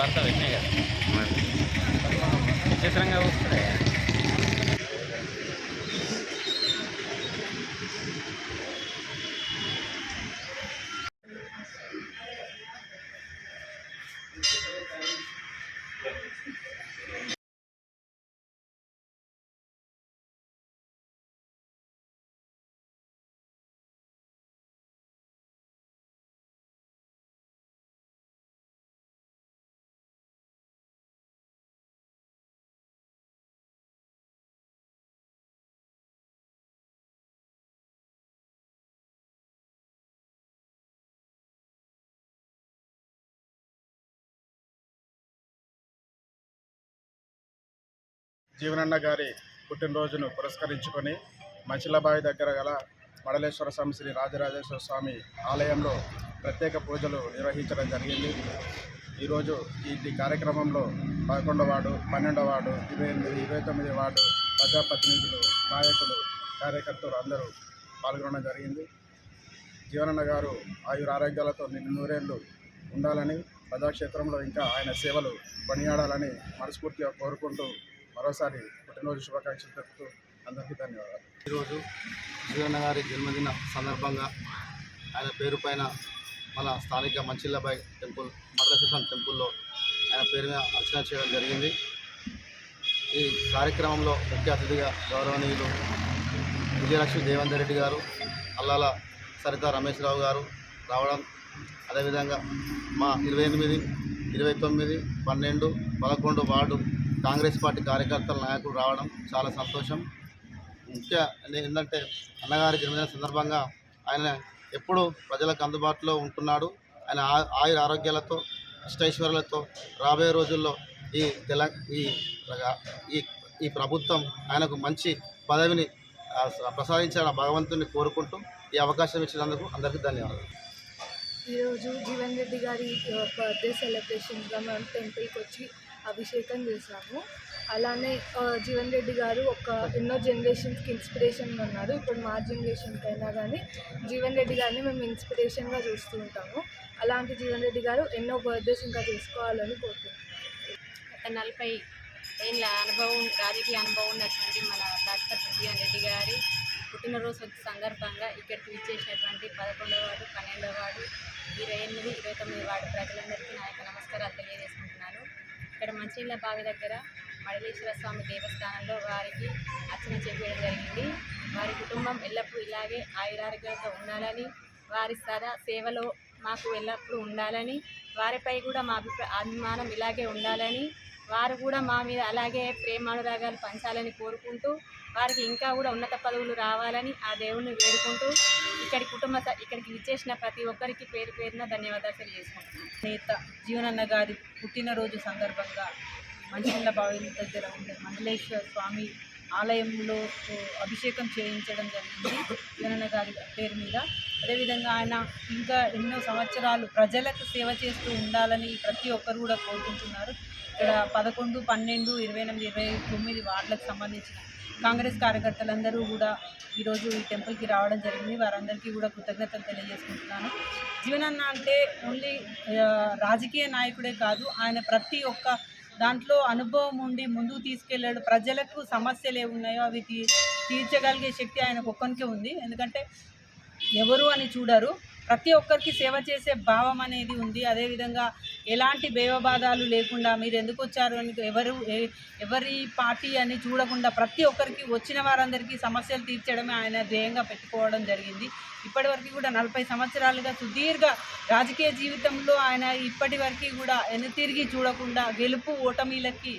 వార్త విన్నాయి కదా. విచిత్రంగా వస్తున్నాయి. జీవనన్న గారి పుట్టినరోజును పురస్కరించుకొని మచిలబావి దగ్గర గల మడలేశ్వర స్వామి శ్రీ రాజరాజేశ్వర స్వామి ఆలయంలో ప్రత్యేక పూజలు నిర్వహించడం జరిగింది. ఈరోజు ఈ ఈ కార్యక్రమంలో పదకొండవ వార్డు పన్నెండవ వార్డు ఇరవై ఎనిమిది ఇరవై తొమ్మిది వార్డు ప్రజాప్రతినిధులు నాయకులు కార్యకర్తలు అందరూ పాల్గొనడం జరిగింది. జీవనన్న గారు ఆయుర ఆరోగ్యాలతో నిన్ను నూరేళ్ళు ఉండాలని ప్రజాక్షేత్రంలో ఇంకా ఆయన సేవలు కొనియాడాలని మనస్ఫూర్తిగా కోరుకుంటూ మరోసారి పుట్టినరోజు శుభాకాంక్షలు తెలుపుతూ అందరికీ ధన్యవాదాలు. ఈరోజు జీవన్న గారి జన్మదిన సందర్భంగా ఆయన పేరు పైన మన స్థానిక మంచిల్లబాయ్ టెంపుల్ మద్రసేషన్ టెంపుల్లో ఆయన పేరు మీద అర్చన చేయడం జరిగింది. ఈ కార్యక్రమంలో ముఖ్య అతిథిగా గౌరవనీయులు విజయలక్ష్మి దేవేందర్ రెడ్డి గారు అల్లాల సరిత రమేశ్వరరావు గారు రావడం అదేవిధంగా మా ఇరవై ఎనిమిది ఇరవై తొమ్మిది పన్నెండు పదకొండు వార్డు కాంగ్రెస్ పార్టీ కార్యకర్తల నాయకులు రావడం చాలా సంతోషం. ముఖ్య ఏంటంటే అన్నగారి జన్మదిన సందర్భంగా ఆయన ఎప్పుడూ ప్రజలకు అందుబాటులో ఉంటున్నాడు. ఆయన ఆయుర ఆరోగ్యాలతో అష్టైశ్వర్యాలతో రాబోయే రోజుల్లో ఈ తెల ఈ ఈ ఈ ప్రభుత్వం ఆయనకు మంచి పదవిని ప్రసాదించాలని భగవంతుని కోరుకుంటూ ఈ అవకాశం ఇచ్చినందుకు అందరికీ ధన్యవాదాలు. ఈరోజు జీవన్ రెడ్డి గారి బర్త్డే సెలబ్రేషన్గా మనం టెంపుల్కి వచ్చి అభిషేకం చేశాము. అలానే జీవన్ రెడ్డి గారు ఒక ఎన్నో జనరేషన్స్కి ఇన్స్పిరేషన్గా ఉన్నారు. ఇప్పుడు మా జనరేషన్కి అయినా కానీ జీవన్ రెడ్డి గారిని మేము ఇన్స్పిరేషన్గా చూస్తూ ఉంటాము. అలాంటి జీవన్ రెడ్డి గారు ఎన్నో బర్త్డేస్ ఇంకా చేసుకోవాలని కోరుకుంటున్నాను నలభై ఏళ్ళ అనుభవం రాజకీయ అనుభవం ఉన్నటువంటి మన డాక్టర్ జీవన్ రెడ్డి గారి పుట్టినరోజు సందర్భంగా ఇక్కడికి విచ్చేసినటువంటి పదకొండవ వాడు పన్నెండవ వాడు ఇరవై ఎనిమిది ఇరవై తొమ్మిది వాడు ప్రజలందరికీ నా యొక్క నమస్కారాలు తెలియజేసుకుంటున్నాను. ఇక్కడ మంచిళ్ళ బావి దగ్గర మడలేశ్వర స్వామి దేవస్థానంలో వారికి అర్చన చేయడం జరిగింది. వారి కుటుంబం ఎల్లప్పుడూ ఇలాగే ఆయురారోగ్యంతో ఉండాలని వారి సదా సేవలో మాకు ఎల్లప్పుడూ ఉండాలని వారిపై కూడా మా అభిప్రాయ అభిమానం ఇలాగే ఉండాలని వారు కూడా మా మీద అలాగే ప్రేమానురాగాలు పంచాలని కోరుకుంటూ వారికి ఇంకా కూడా ఉన్నత పదవులు రావాలని ఆ దేవుణ్ణి వేడుకుంటూ ఇక్కడి కుటుంబ ఇక్కడికి విచ్చేసిన ప్రతి ఒక్కరికి పేరు పేరున ధన్యవాదాలు తెలియజేసుకుంటున్నాను. నేత జీవనన్న గారి పుట్టినరోజు సందర్భంగా మంచినీళ్ళ బావి దగ్గర ఉండే మండలేశ్వర స్వామి ఆలయంలో అభిషేకం చేయించడం జరిగింది జీవనన్న గారి పేరు మీద. అదేవిధంగా ఆయన ఇంకా ఎన్నో సంవత్సరాలు ప్రజలకు సేవ చేస్తూ ఉండాలని ప్రతి ఒక్కరు కూడా కోరుకుంటున్నారు. ఇక్కడ పదకొండు పన్నెండు ఇరవై ఎనిమిది ఇరవై తొమ్మిది వార్డులకు సంబంధించిన కాంగ్రెస్ కార్యకర్తలందరూ కూడా ఈరోజు ఈ టెంపుల్కి రావడం జరిగింది. వారందరికీ కూడా కృతజ్ఞతలు తెలియజేసుకుంటున్నాను. జీవనన్న అంటే ఓన్లీ రాజకీయ నాయకుడే కాదు ఆయన ప్రతి ఒక్క దాంట్లో అనుభవం ఉండి ముందుకు తీసుకెళ్ళాడు. ప్రజలకు సమస్యలు ఏమున్నాయో అవి తీ తీర్చగలిగే శక్తి ఆయనకు ఒక్కరికే ఉంది. ఎందుకంటే ఎవరు అని చూడరు. ప్రతి ఒక్కరికి సేవ చేసే భావం అనేది ఉంది. అదేవిధంగా ఎలాంటి భేవబాధాలు లేకుండా మీరు ఎందుకు వచ్చారు అని ఎవరు ఎవరి పార్టీ అని చూడకుండా ప్రతి ఒక్కరికి వచ్చిన వారందరికీ సమస్యలు తీర్చడమే ఆయన ధ్యేయంగా పెట్టుకోవడం జరిగింది. ఇప్పటివరకు కూడా నలభై సంవత్సరాలుగా సుదీర్ఘ రాజకీయ జీవితంలో ఆయన ఇప్పటి వరకు కూడా వెనుతిరిగి చూడకుండా గెలుపు ఓటమిలకి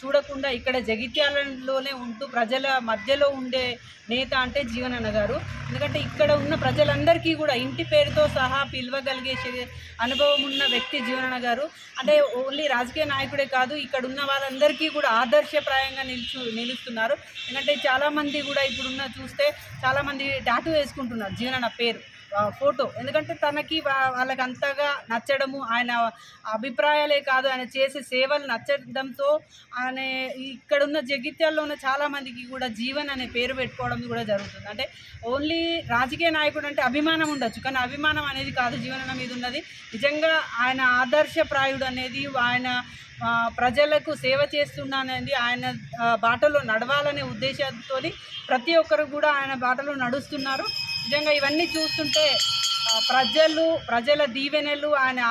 చూడకుండా ఇక్కడ జగిత్యాలలోనే ఉంటూ ప్రజల మధ్యలో ఉండే నేత అంటే జీవనన్న గారు. ఎందుకంటే ఇక్కడ ఉన్న ప్రజలందరికీ కూడా ఇంటి పేరుతో సహా పిలవగలిగే అనుభవం ఉన్న వ్యక్తి జీవనన్న గారు. అంటే ఓన్లీ రాజకీయ నాయకుడే కాదు ఇక్కడ ఉన్న వాళ్ళందరికీ కూడా ఆదర్శప్రాయంగా నిలుచు నిలుస్తున్నారు. ఎందుకంటే చాలామంది కూడా ఇప్పుడున్న చూస్తే చాలామంది టాటూ వేసుకుంటున్నారు జీవనన్న పేరు. ఫోటో. ఎందుకంటే తనకి వా- వాళ్ళకి అంతగా నచ్చడము ఆయన అభిప్రాయాలే కాదు ఆయన చేసే సేవలు నచ్చడంతో ఆయన ఇక్కడున్న జగిత్యాల్లో ఉన్న చాలా మందికి కూడా జీవన్ అనే పేరు పెట్టుకోవడం కూడా జరుగుతుంది. అంటే ఓన్లీ రాజకీయ నాయకుడు అంటే అభిమానం ఉండొచ్చు కానీ అభిమానం అనేది కాదు జీవన మీద ఉన్నది. నిజంగా ఆయన ఆదర్శప్రాయుడు అనేది ఆయన ప్రజలకు సేవ చేస్తున్నానని ఆయన బాటలో నడవాలనే ఉద్దేశంతో ప్రతి ఒక్కరు కూడా ఆయన బాటలో నడుస్తున్నారు. నిజంగా ఇవన్నీ చూస్తుంటే ప్రజలు ప్రజల దీవెనలు ఆయన